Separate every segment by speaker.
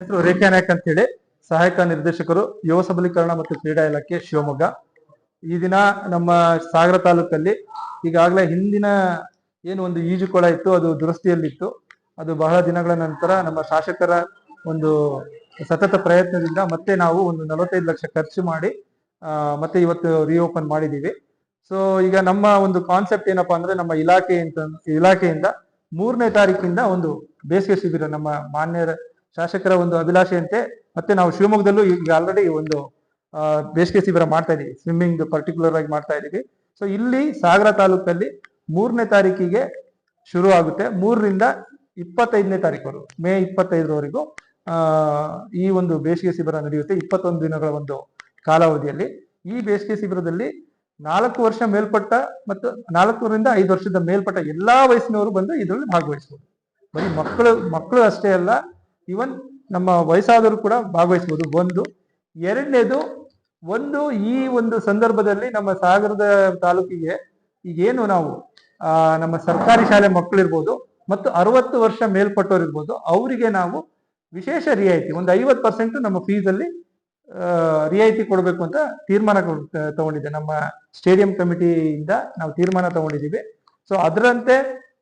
Speaker 1: ಹೆಸರು ರೇಖಾ ನಾಯಕ್ ಅಂತ ಹೇಳಿ ಸಹಾಯಕ ನಿರ್ದೇಶಕರು ಯುವ ಸಬಲೀಕರಣ ಮತ್ತು ಕ್ರೀಡಾ ಇಲಾಖೆ ಶಿವಮೊಗ್ಗ. ಈ ದಿನ ನಮ್ಮ ಸಾಗರ ತಾಲೂಕಲ್ಲಿ ಈಗಾಗಲೇ ಹಿಂದಿನ ಏನು ಒಂದು ಈಜುಕೊಳ ಇತ್ತು, ಅದು ದುರಸ್ತಿಯಲ್ಲಿತ್ತು. ಅದು ಬಹಳ ದಿನಗಳ ನಂತರ ನಮ್ಮ ಶಾಸಕರ ಒಂದು ಸತತ ಪ್ರಯತ್ನದಿಂದ ಮತ್ತೆ ನಾವು ಒಂದು ನಲವತ್ತೈದು ಲಕ್ಷ ಖರ್ಚು ಮಾಡಿ ಮತ್ತೆ ಇವತ್ತು ರಿಓಪನ್ ಮಾಡಿದ್ದೀವಿ. ಸೊ ಈಗ ನಮ್ಮ ಒಂದು ಕಾನ್ಸೆಪ್ಟ್ ಏನಪ್ಪಾ ಅಂದ್ರೆ ನಮ್ಮ ಇಲಾಖೆ ಅಂತ ಇಲಾಖೆಯಿಂದ ಮೂರನೇ ತಾರೀಕಿಂದ ಒಂದು ಬೇಸಿಗೆ ಶಿಬಿರ ನಮ್ಮ ಮಾನ್ಯರ ಶಾಸಕರ ಒಂದು ಅಭಿಲಾಷೆಯಂತೆ ಮತ್ತೆ ನಾವು ಶಿವಮೊಗ್ಗದಲ್ಲೂ ಈಗ ಆಲ್ರೆಡಿ ಒಂದು ಬೇಸಿಗೆ ಶಿಬಿರ ಮಾಡ್ತಾ ಇದೀವಿ. ಸ್ವಿಮ್ಮಿಂಗ್ ಪರ್ಟಿಕ್ಯುಲರ್ ಆಗಿ ಮಾಡ್ತಾ ಇದೀವಿ. ಸೊ ಇಲ್ಲಿ ಸಾಗರ ತಾಲೂಕಲ್ಲಿ ಮೂರನೇ ತಾರೀಕಿಗೆ ಶುರು ಆಗುತ್ತೆ. ಮೂರರಿಂದ ಇಪ್ಪತ್ತೈದನೇ ತಾರೀಕು ಮೇ ಇಪ್ಪತ್ತೈದರವರೆಗೂ ಈ ಒಂದು ಬೇಸಿಗೆ ಶಿಬಿರ ನಡೆಯುತ್ತೆ. ಇಪ್ಪತ್ತೊಂದು ದಿನಗಳ ಒಂದು ಕಾಲಾವಧಿಯಲ್ಲಿ. ಈ ಬೇಸಿಗೆ ಶಿಬಿರದಲ್ಲಿ ನಾಲ್ಕು ವರ್ಷ ಮೇಲ್ಪಟ್ಟ ಮತ್ತು ನಾಲ್ಕರಿಂದ ಐದು ವರ್ಷದ ಮೇಲ್ಪಟ್ಟ ಎಲ್ಲಾ ವಯಸ್ಸಿನವರು ಬಂದು ಇದರಲ್ಲಿ ಭಾಗವಹಿಸಬಹುದು ಬರೀ ಮಕ್ಕಳು ಮಕ್ಕಳು ಅಷ್ಟೇ ಅಲ್ಲ ಇವನ್ ನಮ್ಮ ವಯಸ್ಸಾದವರು ಕೂಡ ಭಾಗವಹಿಸಬಹುದು. ಒಂದು ಎರಡನೇದು ಒಂದು ಈ ಒಂದು ಸಂದರ್ಭದಲ್ಲಿ ನಮ್ಮ ಸಾಗರದ ತಾಲೂಕಿಗೆ ಈಗೇನು ನಾವು ನಮ್ಮ ಸರ್ಕಾರಿ ಶಾಲೆ ಮಕ್ಕಳಿರ್ಬೋದು ಮತ್ತು ಅರವತ್ತು ವರ್ಷ ಮೇಲ್ಪಟ್ಟವ್ರು ಇರ್ಬೋದು ಅವರಿಗೆ ನಾವು ವಿಶೇಷ ರಿಯಾಯಿತಿ ಒಂದು ಐವತ್ತು ಪರ್ಸೆಂಟ್ ನಮ್ಮ ಫೀಸ್ ಅಲ್ಲಿ ಆ, ರಿಯಾಯಿತಿ ಕೊಡಬೇಕು ಅಂತ ತೀರ್ಮಾನ ತಗೊಂಡಿದೆ ನಮ್ಮ ಸ್ಟೇಡಿಯಂ ಕಮಿಟಿಯಿಂದ ನಾವು ತೀರ್ಮಾನ ತಗೊಂಡಿದ್ದೀವಿ. ಸೊ ಅದರಂತೆ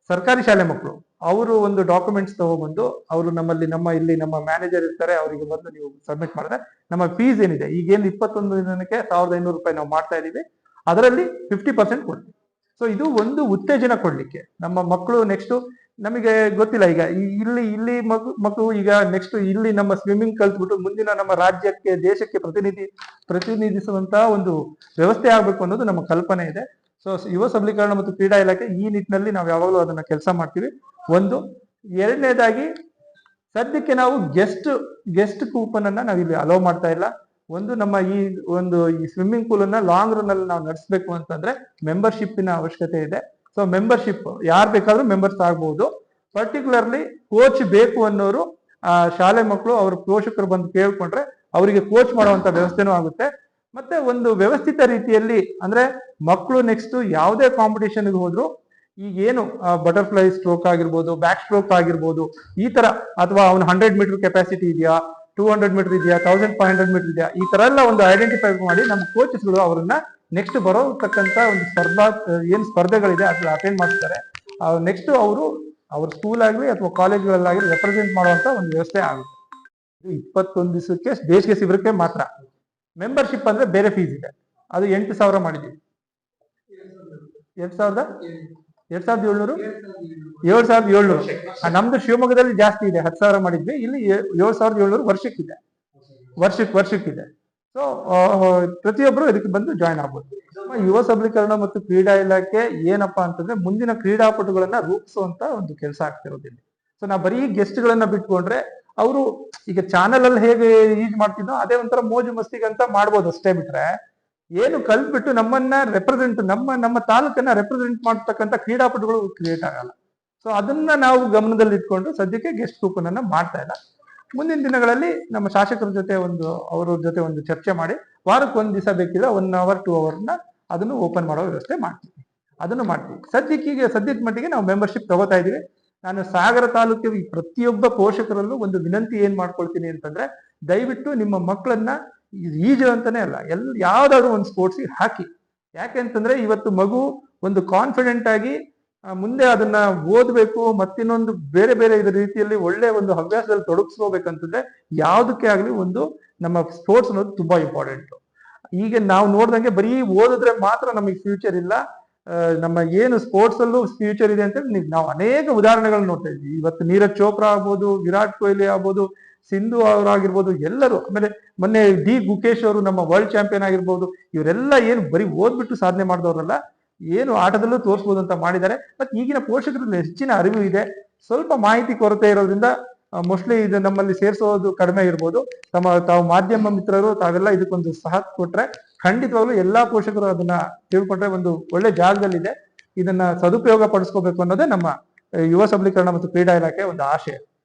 Speaker 1: ಸರ್ಕಾರಿ ಶಾಲೆ ಮಕ್ಕಳು ಅವರು ಒಂದು ಡಾಕ್ಯುಮೆಂಟ್ಸ್ ತಗೊಬಂದು ಅವರು ನಮ್ಮಲ್ಲಿ ನಮ್ಮ ಇಲ್ಲಿ ನಮ್ಮ ಮ್ಯಾನೇಜರ್ ಇರ್ತಾರೆ, ಅವರಿಗೆ ಬಂದು ನೀವು ಸಬ್ಮಿಟ್ ಮಾಡಿದ್ರೆ ನಮ್ಮ ಫೀಸ್ ಏನಿದೆ? ಈಗೇನು ಇಪ್ಪತ್ತೊಂದು ದಿನಕ್ಕೆ ಸಾವಿರದ ಐನೂರು ರೂಪಾಯಿ ನಾವು ಮಾಡ್ತಾ ಇದೀವಿ. ಅದರಲ್ಲಿ ಫಿಫ್ಟಿ ಪರ್ಸೆಂಟ್ ಕೊಡ್ತೀವಿ. ಸೊ ಇದು ಒಂದು ಉತ್ತೇಜನ ಕೊಡ್ಲಿಕ್ಕೆ. ನಮ್ಮ ಮಕ್ಕಳು ನೆಕ್ಸ್ಟ್ ನಮಗೆ ಗೊತ್ತಿಲ್ಲ ಈಗ ಇಲ್ಲಿ ಇಲ್ಲಿ ಮಗು ಮಕ್ಕಳು ಈಗ ನೆಕ್ಸ್ಟ್ ಇಲ್ಲಿ ನಮ್ಮ ಸ್ವಿಮ್ಮಿಂಗ್ ಕಲ್ತ್ಬಿಟ್ಟು ಮುಂದಿನ ನಮ್ಮ ರಾಜ್ಯಕ್ಕೆ, ದೇಶಕ್ಕೆ ಪ್ರತಿನಿಧಿ, ಪ್ರತಿನಿಧಿಸುವಂತಹ ಒಂದು ವ್ಯವಸ್ಥೆ ಆಗ್ಬೇಕು ಅನ್ನೋದು ನಮ್ಮ ಕಲ್ಪನೆ ಇದೆ. ಸೊ ಯುವ ಸಬಲೀಕರಣ ಮತ್ತು ಕ್ರೀಡಾ ಇಲಾಖೆ ಈ ನಿಟ್ಟಿನಲ್ಲಿ ನಾವು ಯಾವಾಗಲೂ ಅದನ್ನ ಕೆಲಸ ಮಾಡ್ತೀವಿ. ಒಂದು, ಎರಡನೇದಾಗಿ ಸದ್ಯಕ್ಕೆ ನಾವು ಗೆಸ್ಟ್ ಗೆಸ್ಟ್ ಕೂಪನ್ ಅನ್ನ ಇಲ್ಲಿ ಅಲೋ ಮಾಡ್ತಾ ಇಲ್ಲ. ಒಂದು ನಮ್ಮ ಈ, ಒಂದು ಈ ಸ್ವಿಮ್ಮಿಂಗ್ ಪೂಲ್ ಅನ್ನ ಲಾಂಗ್ ರನ್ ಅಲ್ಲಿ ನಾವು ನಡೆಸಬೇಕು ಅಂತಂದ್ರೆ ಮೆಂಬರ್ಶಿಪ್ಪಿನ ಅವಶ್ಯಕತೆ ಇದೆ. ಸೊ ಮೆಂಬರ್ಶಿಪ್ ಯಾರು ಬೇಕಾದ್ರೂ ಮೆಂಬರ್ಸ್ ಆಗ್ಬಹುದು ಪರ್ಟಿಕ್ಯುಲರ್ಲಿ ಕೋಚ್ ಬೇಕು ಅನ್ನೋರು ಶಾಲೆ ಮಕ್ಕಳು ಅವ್ರ ಪೋಷಕರು ಬಂದು ಕೇಳ್ಕೊಂಡ್ರೆ ಅವರಿಗೆ ಕೋಚ್ ಮಾಡುವಂತ ವ್ಯವಸ್ಥೆನೂ ಆಗುತ್ತೆ. ಮತ್ತೆ ಒಂದು ವ್ಯವಸ್ಥಿತ ರೀತಿಯಲ್ಲಿ ಅಂದ್ರೆ ಮಕ್ಕಳು ನೆಕ್ಸ್ಟ್ ಯಾವುದೇ ಕಾಂಪಿಟೇಷನ್ ಹೋದ್ರು ಈಗ ಏನು ಬಟರ್ಫ್ಲೈ ಸ್ಟ್ರೋಕ್ ಆಗಿರ್ಬೋದು ಬ್ಯಾಕ್ ಸ್ಟ್ರೋಕ್ ಆಗಿರ್ಬೋದು, ಈ ತರ, ಅಥವಾ ಅವ್ನು ಹಂಡ್ರೆಡ್ ಮೀಟರ್ ಕೆಪಾಸಿಟಿ ಇದೆಯಾ ಟೂ ಹಂಡ್ರೆಡ್ ಮೀಟರ್ ಇದೆಯಾ ತೌಸಂಡ್ ಫೈವ್ ಹಂಡ್ರೆಡ್ ಮೀಟರ್ ಇದೆಯಾ, ಈ ತರ ಎಲ್ಲ ಒಂದು ಐಡೆಂಟಿಫೈ ಮಾಡಿ ನಮ್ಮ ಕೋಚಸ್ಗಳು ಅವರನ್ನ ನೆಕ್ಸ್ಟ್ ಬರೋತಕ್ಕಂತ ಒಂದು ಸ್ಪರ್ಧಾ, ಏನ್ ಸ್ಪರ್ಧೆಗಳಿದೆ ಅದ್ರ ಅಟೆಂಡ್ ಮಾಡ್ತಾರೆ ನೆಕ್ಸ್ಟ್ ಅವರು ಅವ್ರ ಸ್ಕೂಲ್ ಆಗಲಿ ಅಥವಾ ಕಾಲೇಜ್ಗಳಲ್ಲಾಗಲಿ ರೆಪ್ರೆಸೆಂಟ್ ಮಾಡುವಂತ ಒಂದು ವ್ಯವಸ್ಥೆ ಆಗುತ್ತೆ. ಇಪ್ಪತ್ತೊಂದು ದಿವಸಕ್ಕೆ ದೇಶಕ್ಕೆ ಶಿಬಿರಕ್ಕೆ ಮಾತ್ರ. ಮೆಂಬರ್ಶಿಪ್ ಅಂದ್ರೆ ಬೇರೆ ಫೀಸ್ ಇದೆ. ಅದು ಎಂಟು ಸಾವಿರ ಮಾಡಿದ್ವಿ ಎರಡ್ ಸಾವಿರದ ಎರಡ್ ಸಾವಿರದ ಏಳ್ನೂರು? ಏಳು ಸಾವಿರದ ಏಳ್ನೂರು. ನಮ್ದು ಶಿವಮೊಗ್ಗದಲ್ಲಿ ಜಾಸ್ತಿ ಇದೆ. ಹತ್ತು ಸಾವಿರ ಮಾಡಿದ್ವಿ. ಇಲ್ಲಿ ಏಳ್ ಸಾವಿರದ ಏಳ್ನೂರು ವರ್ಷಕ್ಕಿದೆ. ವರ್ಷಕ್ಕೆ ವರ್ಷಕ್ಕಿದೆ. ಸೊ ಪ್ರತಿಯೊಬ್ಬರು ಇದಕ್ಕೆ ಬಂದು ಜಾಯ್ನ್ ಆಗ್ಬೋದು. ಯುವ ಸಬಲೀಕರಣ ಮತ್ತು ಕ್ರೀಡಾ ಇಲಾಖೆ ಏನಪ್ಪಾ ಅಂತಂದ್ರೆ ಮುಂದಿನ ಕ್ರೀಡಾಪಟುಗಳನ್ನ ರೂಪಿಸುವಂತ ಒಂದು ಕೆಲಸ ಆಗ್ತಿರೋದಿಲ್ಲ ಸೊ ನಾವು ಬರೀ ಗೆಸ್ಟ್ ಗಳನ್ನ ಬಿಟ್ಕೊಂಡ್ರೆ ಅವರು ಈಗ ಚಾನೆಲ್ ಅಲ್ಲಿ ಹೇಗೆ ಯೂಸ್ ಮಾಡ್ತಿದ್ದೋ ಅದೇ ಒಂಥರ ಮೋಜು ಮಸ್ತಿಗಂತ ಮಾಡ್ಬೋದು ಅಷ್ಟೇ ಬಿಟ್ರೆ. ಏನು ಕಲ್ತ್ಬಿಟ್ಟು ನಮ್ಮನ್ನ ರೆಪ್ರೆಸೆಂಟ್ ನಮ್ಮ ನಮ್ಮ ತಾಲೂಕನ್ನ ರೆಪ್ರೆಸೆಂಟ್ ಮಾಡ್ತಕ್ಕಂಥ ಕ್ರೀಡಾಪಟುಗಳು ಕ್ರಿಯೇಟ್ ಆಗಲ್ಲ. ಸೊ ಅದನ್ನ ನಾವು ಗಮನದಲ್ಲಿ ಇಟ್ಕೊಂಡು ಸದ್ಯಕ್ಕೆ ಗೆಸ್ಟ್ ಕೂಪನ್ ಅನ್ನ ಮಾಡ್ತಾ ಇಲ್ಲ. ಮುಂದಿನ ದಿನಗಳಲ್ಲಿ ನಮ್ಮ ಶಾಸಕರ ಜೊತೆ ಒಂದು, ಅವರ ಜೊತೆ ಒಂದು ಚರ್ಚೆ ಮಾಡಿ ವಾರಕ್ಕೆ ಒಂದ್ ದಿವಸ ಬೇಕಿದ್ರೆ ಒನ್ ಅವರ್ ಟೂ ಅವರ್ನ ಅದನ್ನು ಓಪನ್ ಮಾಡೋ ವ್ಯವಸ್ಥೆ ಮಾಡ್ತೀವಿ. ಅದನ್ನು ಮಾಡ್ತೀವಿ. ಸದ್ಯಕ್ಕೆ ಈಗ ಸದ್ಯದ ಮಟ್ಟಿಗೆ ನಾವು ಮೆಂಬರ್ಶಿಪ್ ತಗೋತಾ ಇದೀವಿ ನಾನು ಸಾಗರ ತಾಲೂಕಿನ ಪ್ರತಿಯೊಬ್ಬ ಪೋಷಕರಲ್ಲೂ ಒಂದು ವಿನಂತಿ ಏನ್ ಮಾಡ್ಕೊಳ್ತೀನಿ ಅಂತಂದ್ರೆ, ದಯವಿಟ್ಟು ನಿಮ್ಮ ಮಕ್ಕಳನ್ನ ಈಜು ಅಂತಾನೆ ಅಲ್ಲ, ಎಲ್ ಯಾವ್ದಾದ್ರು ಒಂದು ಸ್ಪೋರ್ಟ್ಸ್ ಹಾಕಿ. ಯಾಕೆ ಅಂತಂದ್ರೆ, ಇವತ್ತು ಮಗು ಒಂದು ಕಾನ್ಫಿಡೆಂಟ್ ಆಗಿ ಮುಂದೆ ಅದನ್ನ ಓದಬೇಕು, ಮತ್ತಿನ್ನೊಂದು ಬೇರೆ ಬೇರೆ ಇದ್ರ ರೀತಿಯಲ್ಲಿ ಒಳ್ಳೆ ಒಂದು ಹವ್ಯಾಸದಲ್ಲಿ ತೊಡಗಿಸ್ಕೋಬೇಕಂತಂದ್ರೆ, ಯಾವ್ದಕ್ಕೆ ಆಗ್ಲಿ ಒಂದು ನಮ್ಮ ಸ್ಪೋರ್ಟ್ಸ್ ಅನ್ನೋದು ತುಂಬಾ ಇಂಪಾರ್ಟೆಂಟ್ ಈಗ ನಾವು ನೋಡ್ದಂಗೆ ಬರೀ ಓದಿದ್ರೆ ಮಾತ್ರ ನಮಗೆ ಫ್ಯೂಚರ್ ಇಲ್ಲ ನಮ್ಮ ಏನು ಸ್ಪೋರ್ಟ್ಸ್ ಅಲ್ಲೂ ಫ್ಯೂಚರ್ ಇದೆ ಅಂತ ನೀವ್- ಅನೇಕ ಉದಾಹರಣೆಗಳನ್ನ ನೋಡ್ತಾ ಇದ್ವಿ. ಇವತ್ತು ನೀರಜ್ ಚೋಪ್ರಾ ಆಗ್ಬೋದು, ವಿರಾಟ್ ಕೊಹ್ಲಿ ಆಗ್ಬೋದು, ಸಿಂಧು ಅವರಾಗಿರ್ಬೋದು, ಎಲ್ಲರೂ ಆಮೇಲೆ ಮೊನ್ನೆ ಡಿ ಗುಕೇಶ್ ಅವರು ನಮ್ಮ ವರ್ಲ್ಡ್ ಚಾಂಪಿಯನ್ ಆಗಿರ್ಬೋದು, ಇವರೆಲ್ಲ ಏನು ಬರೀ ಓದ್ಬಿಟ್ಟು ಸಾಧನೆ ಮಾಡಿದವರಲ್ಲ, ಏನು ಆಟದಲ್ಲೂ ತೋರಿಸ್ಬೋದು ಅಂತ ಮಾಡಿದ್ದಾರೆ. ಮತ್ತೆ ಈಗಿನ ಪೋಷಕರಲ್ಲಿ ಹೆಚ್ಚಿನ ಅರಿವು ಇದೆ. ಸ್ವಲ್ಪ ಮಾಹಿತಿ ಕೊರತೆ ಇರೋದ್ರಿಂದ ಮೋಸ್ಟ್ಲಿ ಇದು ನಮ್ಮಲ್ಲಿ ಸೇರಿಸೋದು ಕಡಿಮೆ ಇರ್ಬೋದು. ತಮ್ಮ ತಾವು ಮಾಧ್ಯಮ ಮಿತ್ರರು, ತಾವೆಲ್ಲ ಇದಕ್ಕೊಂದು ಸಹ ಕೊಟ್ರೆ ಖಂಡಿತವಾಗ್ಲೂ ಎಲ್ಲಾ ಪೋಷಕರು ಅದನ್ನ ತಿಳ್ಕೊಂಡ್ರೆ ಒಂದು ಒಳ್ಳೆ ಜಾಗದಲ್ಲಿದೆ. ಇದನ್ನ ಸದುಪಯೋಗ ಪಡಿಸ್ಕೋಬೇಕು ಅನ್ನೋದೇ ನಮ್ಮ ಯುವ ಸಬಲೀಕರಣ ಮತ್ತು ಕ್ರೀಡಾ ಇಲಾಖೆ ಒಂದು ಆಶಯ.